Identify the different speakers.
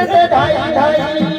Speaker 1: માણસ ધાઈ ધાઈ